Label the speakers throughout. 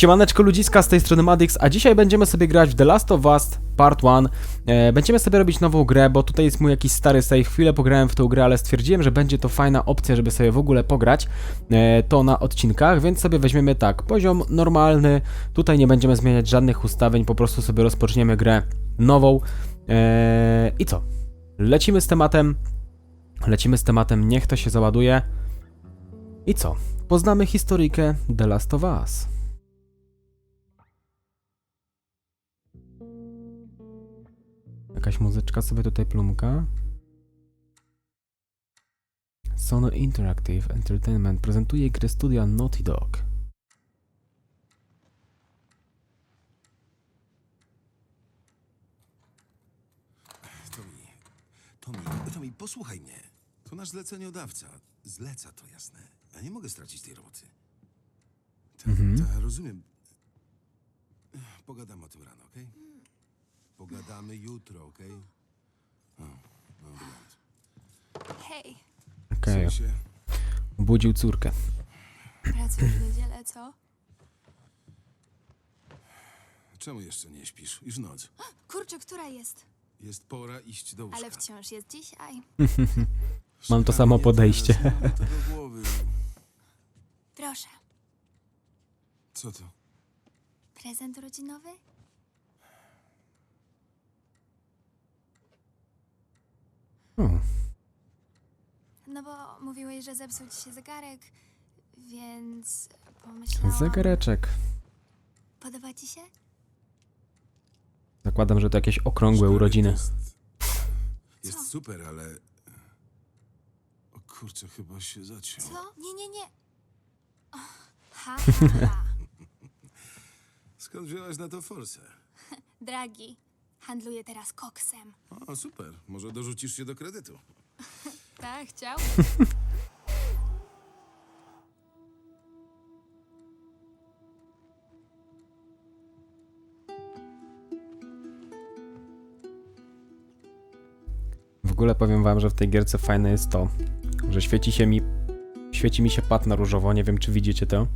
Speaker 1: Siemaneczko ludziska, z tej strony Madix, a dzisiaj będziemy sobie grać w The Last of Us Part 1. E, będziemy sobie robić nową grę, bo tutaj jest mój jakiś stary save. Chwilę pograłem w tą grę, ale stwierdziłem, że będzie to fajna opcja, żeby sobie w ogóle pograć e, to na odcinkach, więc sobie weźmiemy tak, poziom normalny. Tutaj nie będziemy zmieniać żadnych ustawień, po prostu sobie rozpoczniemy grę nową. E, I co? Lecimy z tematem. Lecimy z tematem, niech to się załaduje. I co? Poznamy historyjkę The Last of Us. Jakaś muzyczka sobie tutaj plumka. Sony Interactive Entertainment prezentuje grę studia Naughty Dog.
Speaker 2: Tomi, Tomi, Tomi, posłuchaj mnie. To nasz zleceniodawca. Zleca to jasne. Ja nie mogę stracić tej roboty. Tak, tak, rozumiem. Pogadamy o tym rano, okej? Pogadamy jutro, okej?
Speaker 3: Hej,
Speaker 1: Okej,
Speaker 2: sensie,
Speaker 1: obudził córkę.
Speaker 3: pracujesz w niedzielę, co?
Speaker 2: czemu jeszcze nie śpisz? Już noc.
Speaker 3: Kurczę, która jest?
Speaker 2: Jest pora iść do łóżka.
Speaker 3: Ale wciąż jest dzisiaj.
Speaker 1: Mam to samo podejście.
Speaker 2: teraz, mam to do głowy.
Speaker 3: Proszę,
Speaker 2: Co to?
Speaker 3: prezent urodzinowy?
Speaker 1: O,
Speaker 3: No bo mówiłeś, że zepsuł ci się zegarek, więc pomyślałam...
Speaker 1: zegareczek.
Speaker 3: Podoba ci się?
Speaker 1: Zakładam, że to jakieś okrągłe urodziny.
Speaker 2: Jest, jest super, ale... O kurczę, chyba się zaciął.
Speaker 3: Co? Nie, nie, nie. Ha, ha, ha.
Speaker 2: Skąd wziąłeś na to forsę?
Speaker 3: Dragi, handluję teraz koksem.
Speaker 2: O, super. Może dorzucisz się do kredytu.
Speaker 3: Tak, chciał?
Speaker 1: W ogóle powiem wam, że w tej gierce fajne jest to, że świeci się mi, świeci mi się pad na różowo, nie wiem czy widzicie to.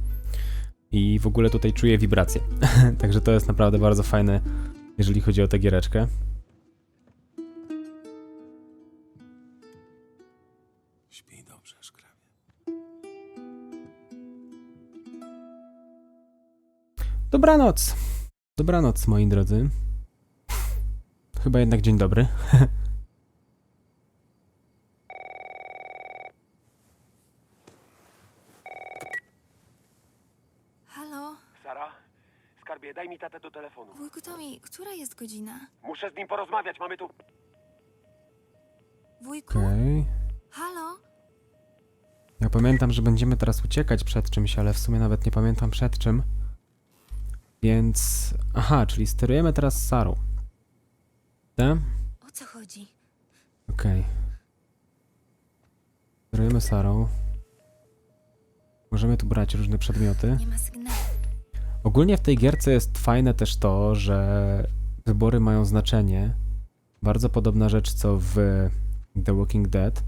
Speaker 1: I w ogóle tutaj czuję wibracje. Także to jest naprawdę bardzo fajne, jeżeli chodzi o tę giereczkę.
Speaker 2: Śpij dobrze, szkrabie.
Speaker 1: Dobranoc! Dobranoc, moi drodzy. Chyba jednak dzień dobry.
Speaker 3: Halo?
Speaker 4: Sara? Skarbie, daj mi tatę do telefonu.
Speaker 3: Wujku Tomi, która jest godzina?
Speaker 4: Muszę z nim porozmawiać, mamy tu...
Speaker 3: Wujku?
Speaker 1: Okej.
Speaker 3: Halo?
Speaker 1: Ja pamiętam, że będziemy teraz uciekać przed czymś, ale w sumie nawet nie pamiętam przed czym. Więc... Aha, czyli sterujemy teraz Sarą. Tak?
Speaker 3: O co chodzi?
Speaker 1: Okej. Sterujemy Sarą. Możemy tu brać różne przedmioty.
Speaker 3: Nie ma sygnału.
Speaker 1: Ogólnie w tej gierce jest fajne też to, że wybory mają znaczenie. Bardzo podobna rzecz co w The Walking Dead,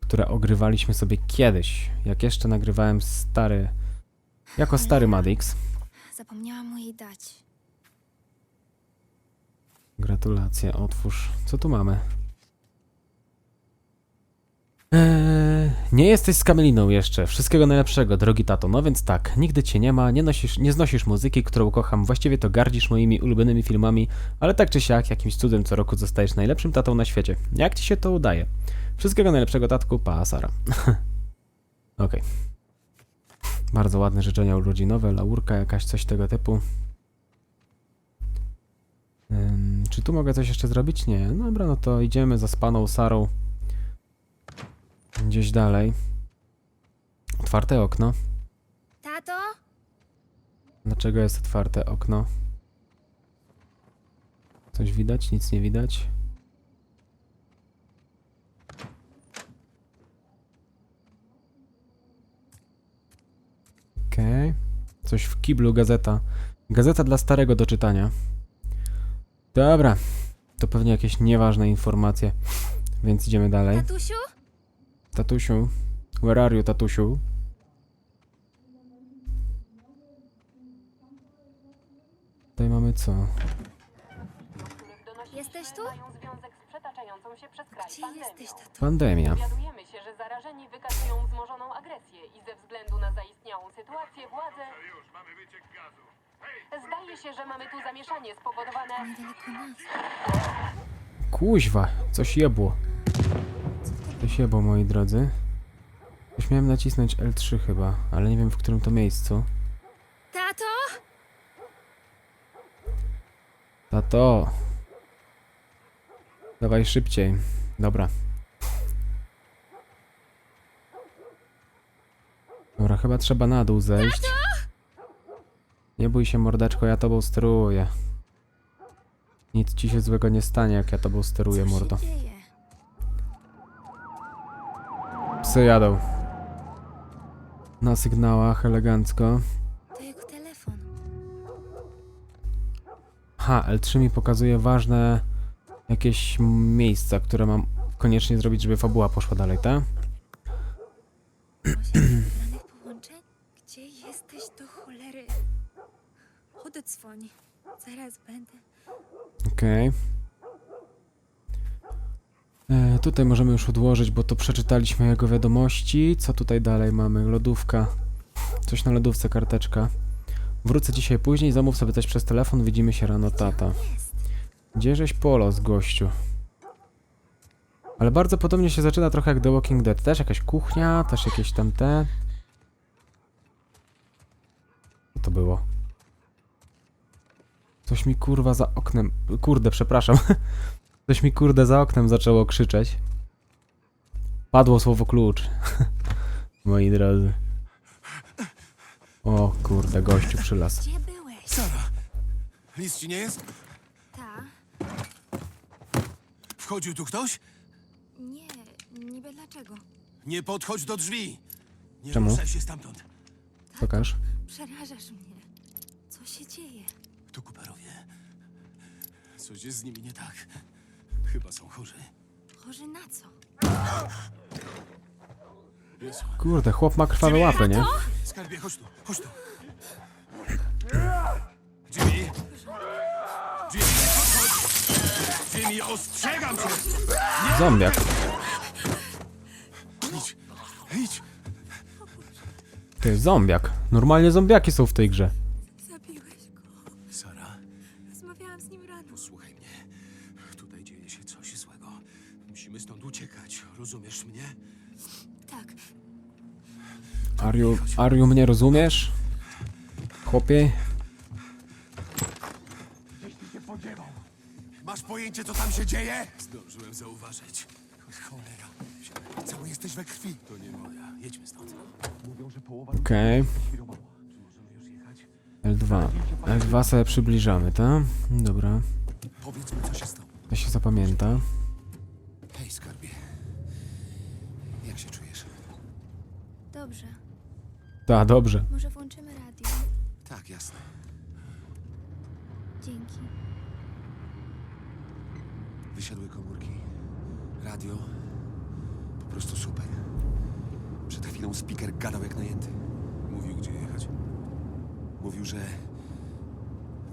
Speaker 1: które ogrywaliśmy sobie kiedyś, jak jeszcze nagrywałem stary, jako stary Madix.
Speaker 3: Zapomniałam mu jej dać.
Speaker 1: Gratulacje, otwórz. Co tu mamy? Eee, nie jesteś z Kameliną jeszcze. Wszystkiego najlepszego, drogi tato. No więc tak, nigdy cię nie ma, nie, nosisz, nie znosisz muzyki, którą kocham. Właściwie to gardzisz moimi ulubionymi filmami, ale tak czy siak, jakimś cudem co roku zostajesz najlepszym tatą na świecie. Jak ci się to udaje? Wszystkiego najlepszego, tatku, pa, Sara. Okej. Bardzo ładne życzenia urodzinowe, laurka jakaś, coś tego typu. Ym, czy tu mogę coś jeszcze zrobić? Nie. Dobra, no to idziemy za spaną Sarą. Gdzieś dalej. Otwarte okno.
Speaker 3: Tato?
Speaker 1: Dlaczego jest otwarte okno? Coś widać? Nic nie widać. Okej. Coś w kiblu, gazeta. Gazeta dla starego do czytania. Dobra. To pewnie jakieś nieważne informacje. Więc idziemy dalej.
Speaker 3: Tatusiu?
Speaker 1: Tatusiu. Where are you, tatusiu? Tutaj mamy co?
Speaker 3: Jesteś tu?
Speaker 5: związek z przetaczającą się przez kraj
Speaker 3: Gdzie
Speaker 5: pandemią.
Speaker 3: jesteś, tato?
Speaker 1: Pandemia.
Speaker 5: Dowiadujemy się, że zarażeni wykazują wzmożoną agresję i ze względu na zaistniałą sytuację władze... Zdaje się, że mamy tu zamieszanie spowodowane...
Speaker 3: Niedaleko nas.
Speaker 1: Kuźwa, coś jebło. Jebło, moi drodzy. Już miałem nacisnąć L3 chyba, ale nie wiem w którym to miejscu.
Speaker 3: Tato?
Speaker 1: Tato! Dawaj szybciej. Dobra. Dobra, chyba trzeba na dół zejść. Nie bój się, mordeczko, ja tobą steruję. Nic ci się złego nie stanie, jak ja tobą steruję, mordo.
Speaker 3: dzieje?
Speaker 1: Psy jadą. Na sygnałach, elegancko.
Speaker 3: To jego telefon.
Speaker 1: Ha, L3 mi pokazuje ważne jakieś miejsca, które mam koniecznie zrobić, żeby fabuła poszła dalej, tak?
Speaker 3: Połączeń? Gdzie jesteś do cholery? Zaraz będę.
Speaker 1: Okej. E, Tutaj możemy już odłożyć, bo to przeczytaliśmy jego wiadomości. Co tutaj dalej mamy? Lodówka. Coś na lodówce, karteczka. Wrócę dzisiaj później, zamów sobie coś przez telefon, widzimy się rano, tata. Gdzieżeś polos, gościu? Ale bardzo podobnie się zaczyna trochę jak The Walking Dead. Też jakaś kuchnia, też jakieś tam te... Co to było? Coś mi kurwa za oknem... Kurde, przepraszam. Coś mi kurde za oknem zaczęło krzyczeć. Padło słowo klucz. Moi drodzy. O kurde, gościu przylas.
Speaker 3: Gdzie byłeś?
Speaker 2: Sara! Nic ci nie jest?
Speaker 3: Ta?
Speaker 2: Wchodził tu ktoś?
Speaker 3: Nie, niby dlaczego?
Speaker 2: Nie podchodź do drzwi! Nie
Speaker 1: Czemu?
Speaker 2: ruszaj się stamtąd.
Speaker 1: Pokaż.
Speaker 3: Przerażasz mnie. Co się dzieje?
Speaker 2: To Cooperowie. Coś jest z nimi nie tak. Chyba są chorzy.
Speaker 3: Chorzy na co?
Speaker 1: Kurde, chłop ma krwawe łapy, nie?
Speaker 2: Skarbie, chodź tu, chodź tu. Jimmy! Jimmy, podchodź! Jimmy, ostrzegam cię!
Speaker 1: Zombiak.
Speaker 2: Idź, idź!
Speaker 1: Ty, zombiak. Normalnie zombiaki są w tej grze. Ariu, Ariu mnie rozumiesz? Chłopie?
Speaker 2: Masz pojęcie, co tam się dzieje? Zdążyłem zauważyć. Cholera. Cały jesteś we krwi. To nie moja. Jedźmy stąd.
Speaker 1: Okej. L2. L2 sobie przybliżamy, tak? Dobra.
Speaker 2: Powiedz mi, co się stało.
Speaker 1: To się zapamięta.
Speaker 2: Hej, skarbie. Jak się czujesz?
Speaker 3: dobrze.
Speaker 1: Tak, dobrze.
Speaker 3: Może włączymy radio?
Speaker 2: Tak, jasne.
Speaker 3: Dzięki.
Speaker 2: Wysiadły komórki. Radio. Po prostu super. Przed chwilą speaker gadał jak najęty. Mówił, gdzie jechać. Mówił, że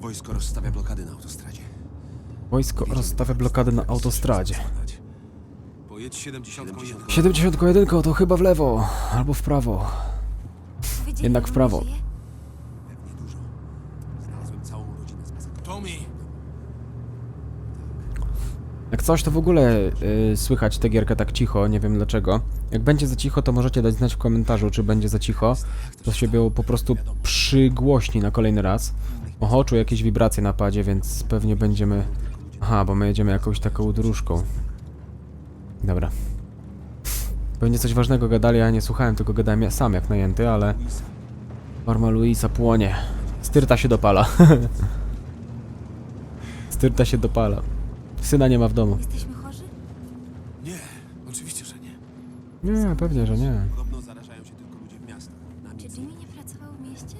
Speaker 2: wojsko rozstawia blokady na autostradzie.
Speaker 1: Wojsko rozstawia blokady na autostradzie.
Speaker 2: Pojedź 71.
Speaker 1: 71 to chyba w lewo, albo w prawo. Jednak w prawo. Jak coś, to w ogóle y, słychać tę gierkę tak cicho, nie wiem dlaczego. Jak będzie za cicho, to możecie dać znać w komentarzu, czy będzie za cicho. To się po prostu przygłośni na kolejny raz. Oho, czuję jakieś wibracje na padzie, więc pewnie będziemy... Aha, bo my jedziemy jakąś taką dróżką. Dobra. Pewnie coś ważnego gadali, ja nie słuchałem, tylko gadałem ja sam jak najęty, ale... Forma Luisa płonie. Styrta się dopala. Styrta się dopala. Syna nie ma w domu.
Speaker 3: Jesteśmy chorzy?
Speaker 2: Nie, oczywiście, że nie.
Speaker 1: Nie, pewnie, że nie.
Speaker 2: Podobno zarażają się tylko ludzie w miastach. Na
Speaker 3: Czy Jimmy nie pracował w mieście?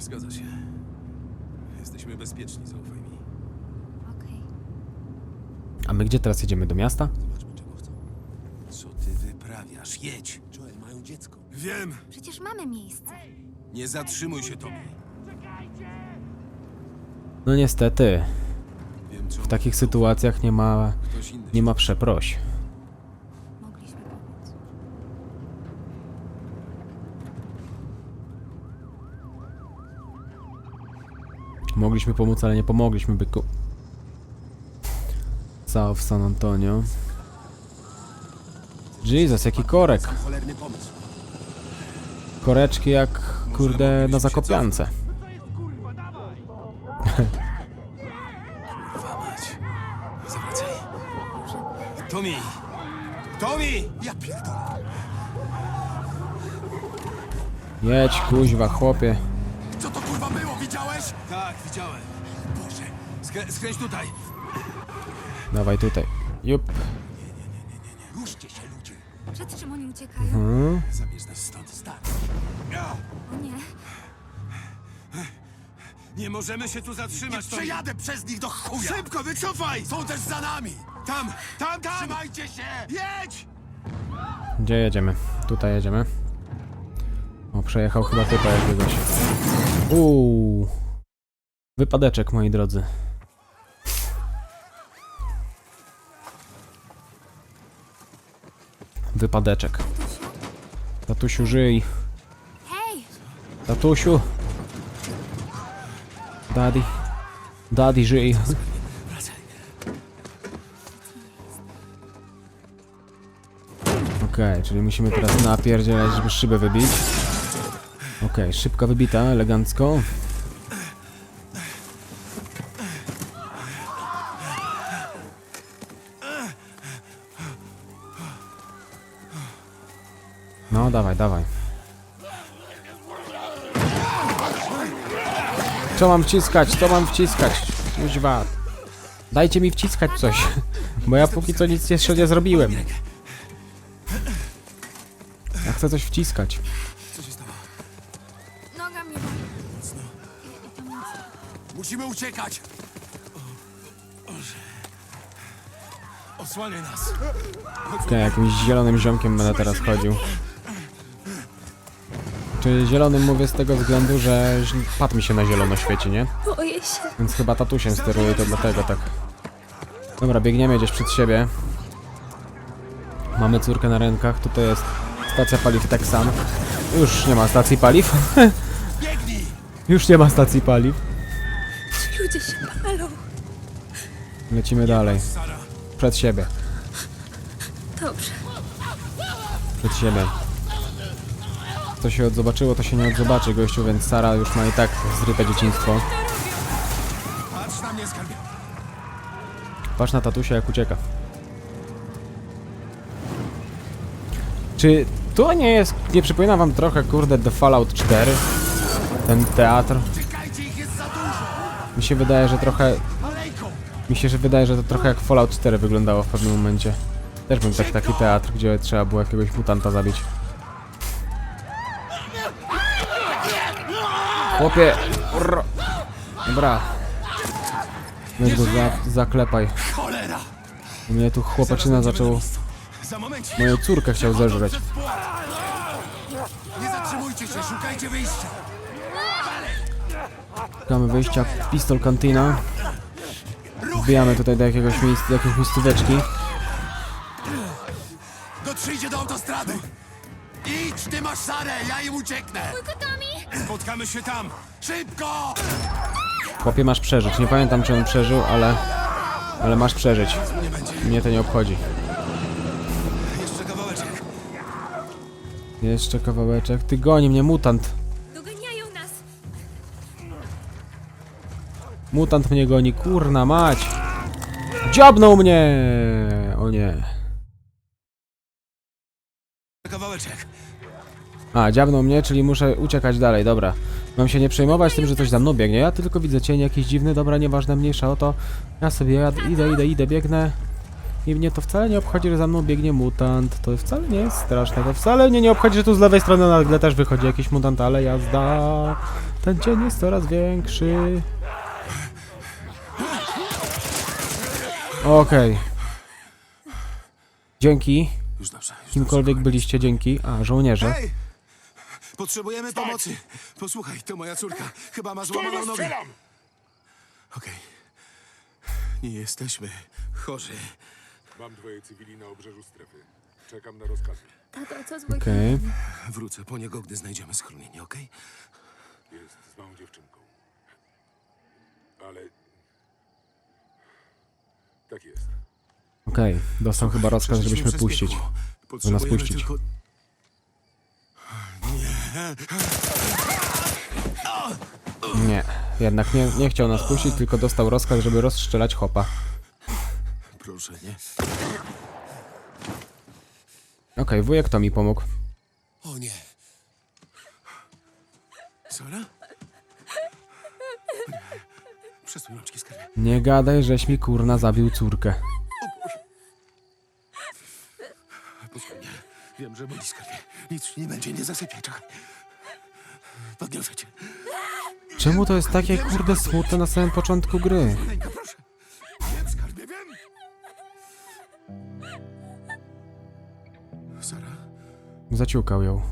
Speaker 2: Zgadza się. Jesteśmy bezpieczni, zaufaj mi.
Speaker 3: Okej.
Speaker 1: A my gdzie teraz jedziemy? Do miasta?
Speaker 2: Zobaczmy, czego chcą. Co ty wyprawiasz? Jedź! Joel, mają dziecko. Wiem!
Speaker 3: Przecież mamy miejsce.
Speaker 2: Nie zatrzymuj się, Tommy.
Speaker 1: No niestety,
Speaker 2: Wiem co.
Speaker 1: w takich sytuacjach nie ma,
Speaker 2: Ktoś inny.
Speaker 1: nie ma przeproś.
Speaker 3: Mogliśmy pomóc.
Speaker 1: Mogliśmy pomóc, ale nie pomogliśmy, byku. South San Antonio. Jesus, jaki korek.
Speaker 2: Cholerny pomysł.
Speaker 1: Koreczki jak, kurde, na Zakopiance.
Speaker 2: Zawracaj. Tommy! Tommy! Ja pierdolę.
Speaker 1: Jedź, kuźwa, chłopie.
Speaker 2: Co to kurwa było? Widziałeś? Tak, widziałem. Boże. Skrę skręć tutaj.
Speaker 1: Dawaj tutaj. Jup.
Speaker 2: Ruszcie się, ludzie.
Speaker 3: Przed czym oni uciekają?
Speaker 1: Hmm?
Speaker 2: Zabierz nas stąd, stary.
Speaker 3: O nie.
Speaker 6: Nie możemy się tu zatrzymać,
Speaker 2: Nie przejadę przez nich do chuja!
Speaker 6: Szybko, wycofaj!
Speaker 2: Są też za nami!
Speaker 6: Tam, tam, tam!
Speaker 2: Trzymajcie się!
Speaker 6: Jedź!
Speaker 1: Gdzie jedziemy? Tutaj jedziemy. O, przejechał chyba typa jakiegoś. Uuu. Wypadeczek, moi drodzy. Wypadeczek. Tatusiu, żyj. Tatusiu. Daddy. Daddy, żyj. Okej, czyli musimy teraz napierdzielać, żeby szybę wybić. Okej, szybka wybita, elegancko. Dawaj, dawaj. Co mam wciskać? Co mam wciskać? Kuźwa. Dajcie mi wciskać coś. Bo ja póki co nic jeszcze nie zrobiłem. Ja chcę coś wciskać.
Speaker 2: Musimy uciekać!
Speaker 6: Osłaniaj nas!
Speaker 1: Okej, jakimś zielonym ziomkiem będę teraz chodził. Czy zielonym mówię z tego względu, że pad mi się na zielono świeci, nie?
Speaker 3: Boję się.
Speaker 1: Więc chyba tatusiem steruję, to dlatego tak. Dobra, biegniemy gdzieś przed siebie. Mamy córkę na rękach, tutaj jest stacja paliw Texan. Już nie ma stacji paliw.
Speaker 2: Biegnij!
Speaker 1: Już nie ma stacji paliw.
Speaker 3: Ludzie się palą.
Speaker 1: Lecimy dalej. Przed siebie.
Speaker 3: Dobrze.
Speaker 1: Przed siebie. Co się odzobaczyło, to się nie odzobaczy, gościu, więc Sara już ma i tak zryte dzieciństwo.
Speaker 2: Patrz na mnie, skarbie!
Speaker 1: Patrz na tatusia, jak ucieka. Czy to nie jest... Nie przypomina wam trochę, kurde, The Fallout 4? Ten teatr? Mi się wydaje, że trochę... Mi się że wydaje, że to trochę jak Fallout 4 wyglądało w pewnym momencie. Też był tak, taki teatr, gdzie trzeba było jakiegoś mutanta zabić. Chłopie! Urr. Dobra. Weź go za, zaklepaj.
Speaker 2: Cholera!
Speaker 1: U mnie tu chłopaczyna zaczął...
Speaker 2: Za moment!
Speaker 1: Moją córkę chciał zeżreć.
Speaker 2: Nie zatrzymujcie się, szukajcie wyjścia!
Speaker 1: Szukamy wyjścia, pistol kantyna. Wbijamy tutaj do jakiegoś miejsca, do jakiejś miejscóweczki.
Speaker 2: Dotrzyjcie do autostrady! Idź, ty masz Sarę, ja im ucieknę!
Speaker 6: Spotkamy się tam!
Speaker 2: Szybko!
Speaker 1: Chłopie, masz przeżyć. Nie pamiętam, czy on przeżył, ale... Ale masz przeżyć. Mnie to nie obchodzi.
Speaker 2: Jeszcze kawałeczek.
Speaker 1: Jeszcze kawałeczek. Ty goni mnie, mutant.
Speaker 3: Doganiają nas.
Speaker 1: Mutant mnie goni, kurna mać. Dziabnął mnie! O nie.
Speaker 2: Kawałeczek.
Speaker 1: A, dziabnął mnie, czyli muszę uciekać dalej, dobra. Mam się nie przejmować tym, że coś za mną biegnie. Ja tylko widzę cień jakiś dziwny, dobra, nieważne, mniejsza o to. Ja sobie jad, idę, idę, idę, biegnę. I mnie to wcale nie obchodzi, że za mną biegnie mutant. To wcale nie jest straszne. To wcale mnie nie obchodzi, że tu z lewej strony nagle też wychodzi jakiś mutant, ale jazda. Ten cień jest coraz większy. Okej. Dzięki.
Speaker 2: Dobrze. Już
Speaker 1: Kimkolwiek byliście, dzięki. A, żołnierze.
Speaker 2: Potrzebujemy pomocy. Posłuchaj, to moja córka. Chyba ma złamaną nogę. Okej. Nie jesteśmy chorzy.
Speaker 7: Mam dwoje cywili na obrzeżu strefy. Czekam na rozkazy.
Speaker 3: Tato, co z
Speaker 1: Okej.
Speaker 2: Wrócę po niego, gdy znajdziemy schronienie, okej?
Speaker 7: Jest z małą dziewczynką. Ale... Tak jest.
Speaker 1: Okej, dostał chyba rozkaz,
Speaker 2: Przeszliśmy
Speaker 1: żebyśmy
Speaker 2: przez
Speaker 1: puścić.
Speaker 2: piekło.
Speaker 1: nas
Speaker 2: Potrzebujemy
Speaker 1: puścić.
Speaker 2: Tylko...
Speaker 1: Nie, jednak nie, nie chciał nas puścić, tylko dostał rozkaz, żeby rozstrzelać chopa.
Speaker 2: Proszę, nie?
Speaker 1: Okej, wujek to mi pomógł.
Speaker 2: O nie. Sara? Przesuń rączki, skarbie.
Speaker 1: Nie gadaj, żeś mi kurna zabił córkę.
Speaker 2: Posłuchaj mnie. Wiem, że boli, skarbie. Nic ci nie będzie, nie zasypiaj, czekaj. Podniosę cię.
Speaker 1: Czemu to jest takie kurde smutne na samym początku gry?
Speaker 2: Ręka, proszę. Wiem, skarbie, wiem. Sara?
Speaker 1: Zaciukał ją.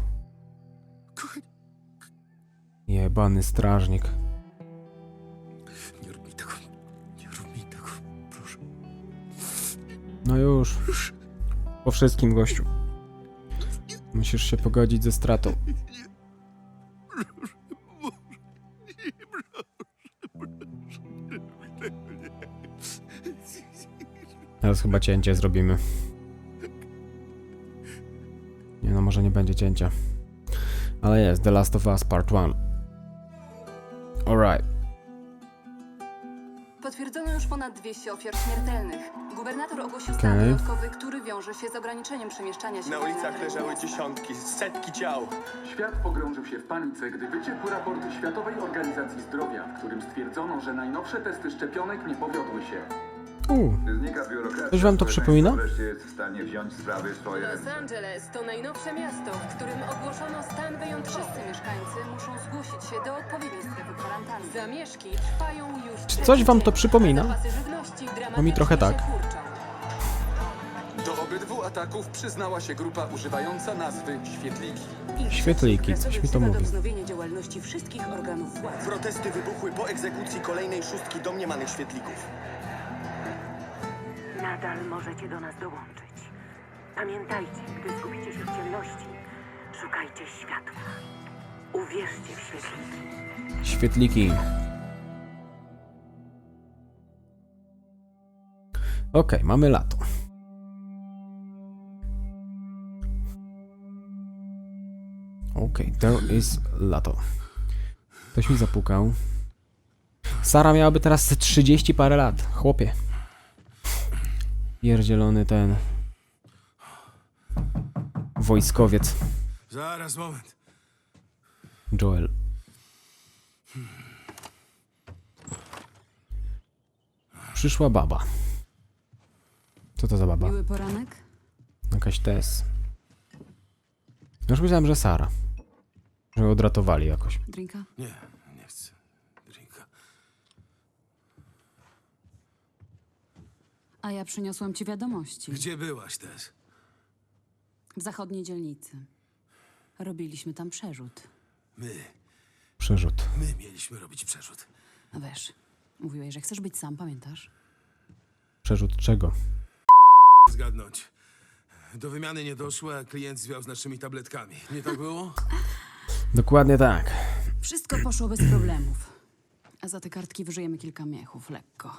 Speaker 1: Jebany strażnik.
Speaker 2: Nie rób mi tego. Nie rób mi tego. Proszę.
Speaker 1: No już. Po wszystkim, gościu. Musisz się pogodzić ze stratą. Teraz chyba cięcie zrobimy. Nie no, może nie będzie cięcia. Ale jest, The Last of Us Part 1. Alright.
Speaker 8: Potwierdzono już ponad 200 ofiar śmiertelnych. Gubernator ogłosił stan
Speaker 1: Okej.
Speaker 8: wyjątkowy, który wiąże się z ograniczeniem przemieszczania się
Speaker 9: Na ulicach leżały dziesiątki, setki ciał.
Speaker 10: Świat pogrążył się w panice, gdy wyciekł raport Światowej Organizacji Zdrowia, w którym stwierdzono, że najnowsze testy szczepionek nie powiodły się.
Speaker 11: Biurokracja.
Speaker 1: Coś wam to przypomina?
Speaker 11: Wreszcie jest w stanie wziąć sprawy w swoje
Speaker 12: Los. Angeles to najnowsze miasto, w którym ogłoszono stan wyjątkowy.
Speaker 8: Wszyscy mieszkańcy muszą zgłosić się do odpowiedniej strefy kwarantanny.
Speaker 12: Zamieszki trwają już
Speaker 1: Czy coś wam to przypomina? Bo mi trochę tak.
Speaker 10: Do obydwu ataków przyznała się grupa używająca nazwy Świetliki.
Speaker 1: Świetliki, coś mi to mówi.
Speaker 8: do wznowienia działalności wszystkich organów władzy.
Speaker 9: Protesty wybuchły po egzekucji kolejnej szóstki domniemanych świetlików.
Speaker 12: Nadal możecie do nas dołączyć. Pamiętajcie, gdy zgubicie się w ciemności, szukajcie światła. Uwierzcie w świetliki.
Speaker 1: Świetliki. Okej, mamy lato. Okej, to jest lato. Ktoś mi zapukał. Sara miałaby teraz ze 30 parę lat. Chłopie. Pierdzielony ten... Wojskowiec.
Speaker 2: Zaraz, moment.
Speaker 1: Joel. Przyszła baba. Co to za baba?
Speaker 8: Miły poranek?
Speaker 1: Jakaś Tess. Już myślałem, że Sara. Że odratowali jakoś.
Speaker 8: Drinka?
Speaker 2: Nie, nie chcę. Drinka.
Speaker 8: A ja przyniosłam ci wiadomości.
Speaker 2: Gdzie byłaś, Tess?
Speaker 8: W zachodniej dzielnicy. Robiliśmy tam przerzut.
Speaker 2: My.
Speaker 1: Przerzut.
Speaker 2: My mieliśmy robić przerzut.
Speaker 8: No wiesz, mówiłeś, że chcesz być sam, pamiętasz?
Speaker 1: Przerzut czego?
Speaker 2: Zgadnąć. Do wymiany nie doszło, a klient zwiał z naszymi tabletkami. Nie tak było?
Speaker 1: Dokładnie tak.
Speaker 8: Wszystko poszło bez problemów. A za te kartki wyżyjemy kilka miechów, lekko.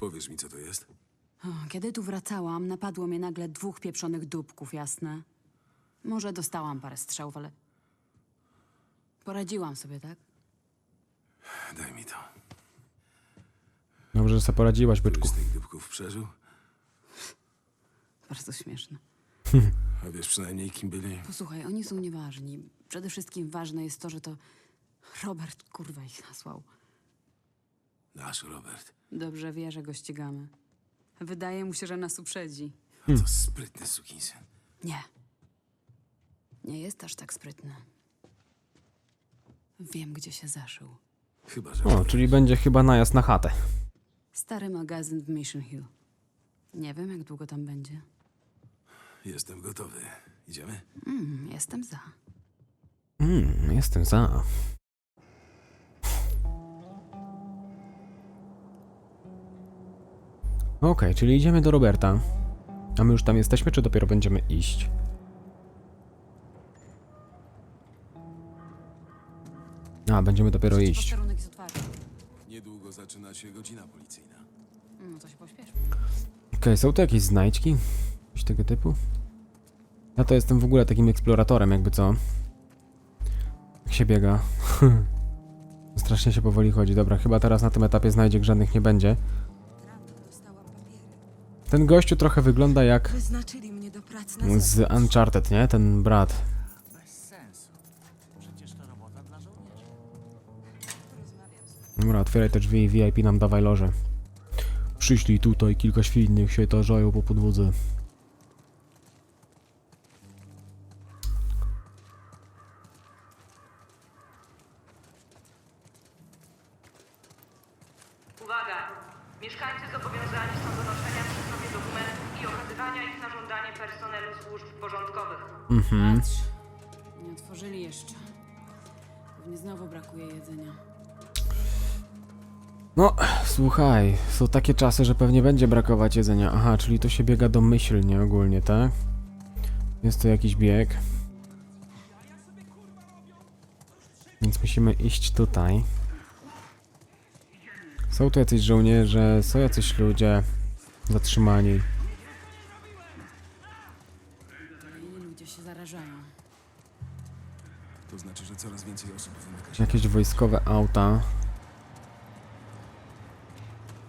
Speaker 2: Powiesz mi, co to jest?
Speaker 8: O, Kiedy tu wracałam, napadło mnie nagle dwóch pieprzonych dupków, jasne? Może dostałam parę strzałów, ale... Poradziłam sobie, tak?
Speaker 2: Daj mi to.
Speaker 1: Dobrze, że sobie poradziłaś, byczku.
Speaker 2: z tych dupków przeżył?
Speaker 8: Bardzo śmieszne.
Speaker 2: A wiesz przynajmniej, kim byli?
Speaker 8: Posłuchaj, oni są nieważni. Przede wszystkim ważne jest to, że to Robert kurwa ich nasłał.
Speaker 2: Nasz Robert.
Speaker 8: Dobrze wie, że go ścigamy. Wydaje mu się, że nas uprzedzi.
Speaker 2: A to sprytny sukinsyn.
Speaker 8: Nie. Nie jest aż tak sprytny. Wiem, gdzie się zaszył.
Speaker 2: Chyba, że...
Speaker 1: O, czyli będzie chyba najazd na chatę.
Speaker 8: Stary magazyn w Mission Hill. Nie wiem, jak długo tam będzie.
Speaker 2: Jestem gotowy. Idziemy?
Speaker 8: Mm, jestem za.
Speaker 1: Mm, jestem za. Okej, czyli idziemy do Roberta. A my już tam jesteśmy, czy dopiero będziemy iść? A, będziemy dopiero iść.
Speaker 2: Niedługo zaczyna się godzina policyjna.
Speaker 8: No to się pośpiesz.
Speaker 1: Okej, są tu jakieś znajdźki? Coś tego typu? Ja to jestem w ogóle takim eksploratorem, jakby co. Jak się biega. Strasznie się powoli chodzi. Dobra, chyba teraz na tym etapie znajdziek żadnych nie będzie. Ten gościu trochę wygląda jak
Speaker 5: Wyznaczyli mnie do pracy na
Speaker 1: z Uncharted, nie? Ten brat. Dobra, otwieraj te drzwi i VIP nam dawaj loże. Przyszli tutaj, kilka świn, niech się tarzają po podłodze. Słuchaj, są takie czasy, że pewnie będzie brakować jedzenia. Aha, czyli to się biega domyślnie ogólnie, tak? Jest to jakiś bieg. Więc musimy iść tutaj. Są tu jacyś żołnierze, są jacyś ludzie zatrzymani.
Speaker 8: I ludzie się zarażają.
Speaker 2: To znaczy, że coraz więcej osób wymyka się.
Speaker 1: Jakieś wojskowe auta.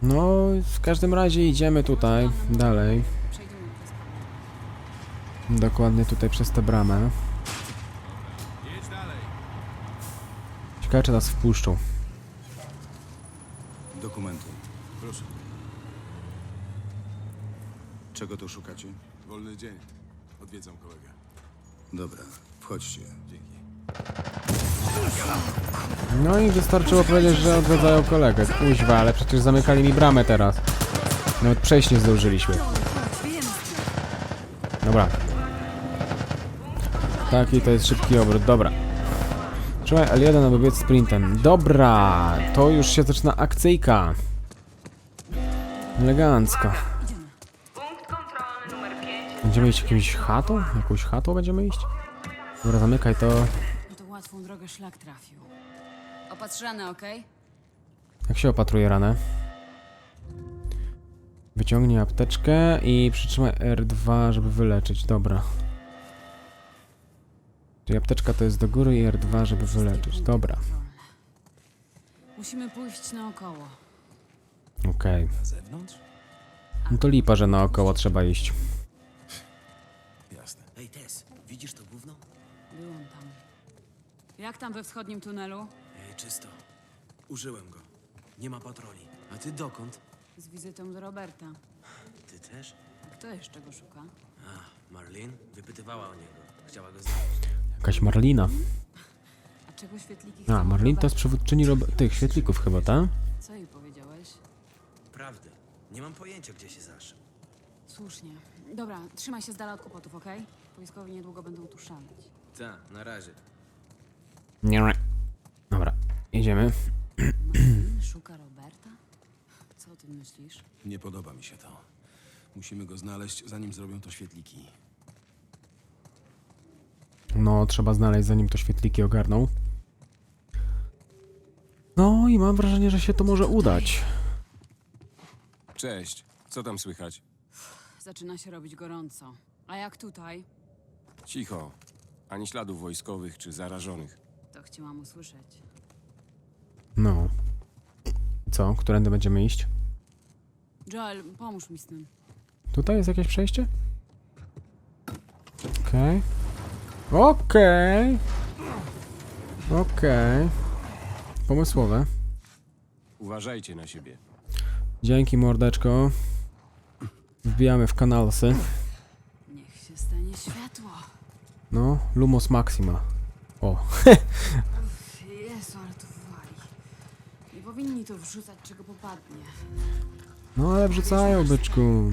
Speaker 1: No, w każdym razie idziemy tutaj, dalej. Dokładnie tutaj przez tę bramę. Ciekawe, czy nas wpuszczą.
Speaker 6: Dokumenty. Proszę. Czego tu szukacie?
Speaker 2: Wolny dzień. Odwiedzam kolegę.
Speaker 6: Dobra, wchodźcie.
Speaker 2: Dzięki.
Speaker 1: No i wystarczyło powiedzieć, że odwiedzają kolegę. Kuźwa, ale przecież zamykali mi bramę teraz. Nawet przejść nie zdążyliśmy. Dobra. Taki to jest szybki obrót, dobra. Trzymaj L1, aby biec sprintem. Dobra, to już się zaczyna akcyjka. Elegancko.
Speaker 5: Punkt kontrolny numer 5
Speaker 1: Będziemy iść jakimś chatą? Jakąś chatą będziemy iść? Dobra, zamykaj to.
Speaker 8: Drogę szlak trafił. Opatrzane, okej?
Speaker 1: Jak się opatruje ranę? Wyciągnij apteczkę i przytrzymaj R2, żeby wyleczyć. Dobra. Czyli apteczka to jest do góry i R2, żeby wyleczyć. Dobra.
Speaker 8: Musimy pójść naokoło.
Speaker 1: Okej.
Speaker 2: Na zewnątrz?
Speaker 1: No to lipa, że naokoło trzeba iść.
Speaker 2: Jasne.
Speaker 9: Ej, Tess, widzisz to gówno?
Speaker 8: Byłam tam. Jak tam we wschodnim tunelu?
Speaker 9: Ej, czysto. Użyłem go. Nie ma patroli. A ty dokąd?
Speaker 8: Z wizytą do Roberta.
Speaker 9: Ty też?
Speaker 8: A kto jeszcze go szuka?
Speaker 9: A, Marlene wypytywała o niego. Chciała go znaleźć.
Speaker 1: Jakaś Marlina.
Speaker 8: A czego świetliki
Speaker 1: A,
Speaker 8: od
Speaker 1: Marlin to jest
Speaker 8: Roberta?
Speaker 1: przywódczyni rob- tych świetlików chyba, tak?
Speaker 8: Co jej powiedziałeś?
Speaker 9: Prawdę. Nie mam pojęcia, gdzie się zaszył.
Speaker 8: Słusznie. Dobra, trzymaj się z dala od kłopotów, okej? Wojskowi niedługo będą tu szaleć.
Speaker 9: Ta, na razie.
Speaker 1: Nie. Dobra, idziemy.
Speaker 8: Szuka Roberta? Co o tym myślisz?
Speaker 2: Nie podoba mi się to. Musimy go znaleźć, zanim zrobią to świetliki.
Speaker 1: No, trzeba znaleźć zanim to świetliki ogarną. No i mam wrażenie, że się to może udać.
Speaker 2: Cześć. Co tam słychać?
Speaker 8: Zaczyna się robić gorąco. A jak tutaj?
Speaker 2: Cicho. Ani śladów wojskowych czy zarażonych.
Speaker 8: Chciałam usłyszeć.
Speaker 1: No. Co? Którędy będziemy iść?
Speaker 8: Joel, pomóż mi z tym.
Speaker 1: Tutaj jest jakieś przejście? Okej. Okej. Okej. Pomysłowe.
Speaker 2: Uważajcie na siebie.
Speaker 1: Dzięki mordeczko. Wbijamy w kanalsy.
Speaker 8: Niech się stanie światło.
Speaker 1: No, Lumos Maxima. O,
Speaker 8: Jezu, ale to wali. Nie powinni tu wrzucać czego popadnie.
Speaker 1: no ale wrzucają byczku.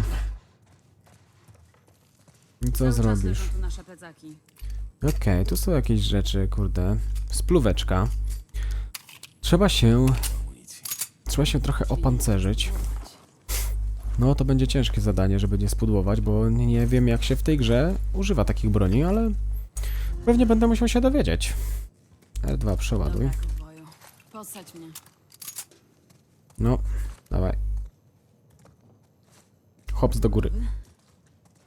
Speaker 1: I co
Speaker 8: Cały czas
Speaker 1: zrobisz?
Speaker 8: leżą tu nasze plecaki.
Speaker 1: Okej, tu są jakieś rzeczy, kurde. Spluweczka. Trzeba się. Trzeba się trochę opancerzyć. No to będzie ciężkie zadanie, żeby nie spudłować, bo nie wiem jak się w tej grze używa takich broni, ale pewnie będę musiał się dowiedzieć. R2 przeładuj.
Speaker 8: Dobra, kowboju. Podsadź mnie.
Speaker 1: No, dawaj. Hops do góry.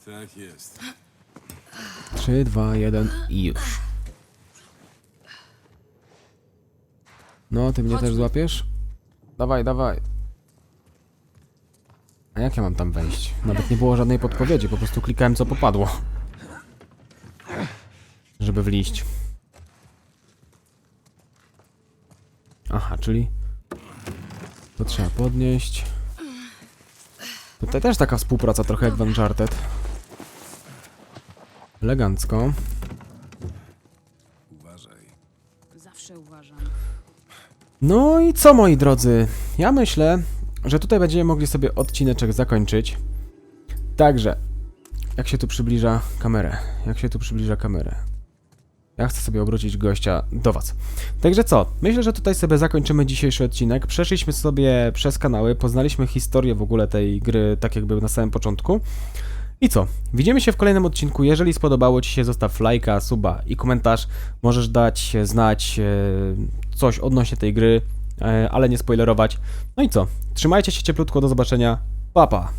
Speaker 6: Tak jest.
Speaker 1: 3, 2, 1 i już. No, ty mnie też złapiesz? Dawaj, dawaj. A jak ja mam tam wejść? Nawet nie było żadnej podpowiedzi, po prostu klikałem co popadło. Żeby wliść. Aha, czyli... To trzeba podnieść. Tutaj też taka współpraca trochę jak w Uncharted. Elegancko.
Speaker 6: Uważaj.
Speaker 8: Zawsze uważam.
Speaker 1: No i co moi drodzy? Ja myślę, że tutaj będziemy mogli sobie odcineczek zakończyć. Także, jak się tu przybliża kamerę? Jak się tu przybliża kamerę? Ja chcę sobie obrócić gościa do Was. Także co? Myślę, że tutaj sobie zakończymy dzisiejszy odcinek. Przeszliśmy sobie przez kanały, poznaliśmy historię w ogóle tej gry, tak jakby na samym początku. I co? Widzimy się w kolejnym odcinku. Jeżeli spodobało Ci się, zostaw lajka, suba i komentarz. Możesz dać znać e, coś odnośnie tej gry, e, ale nie spoilerować. No i co? Trzymajcie się cieplutko, do zobaczenia. Pa, pa.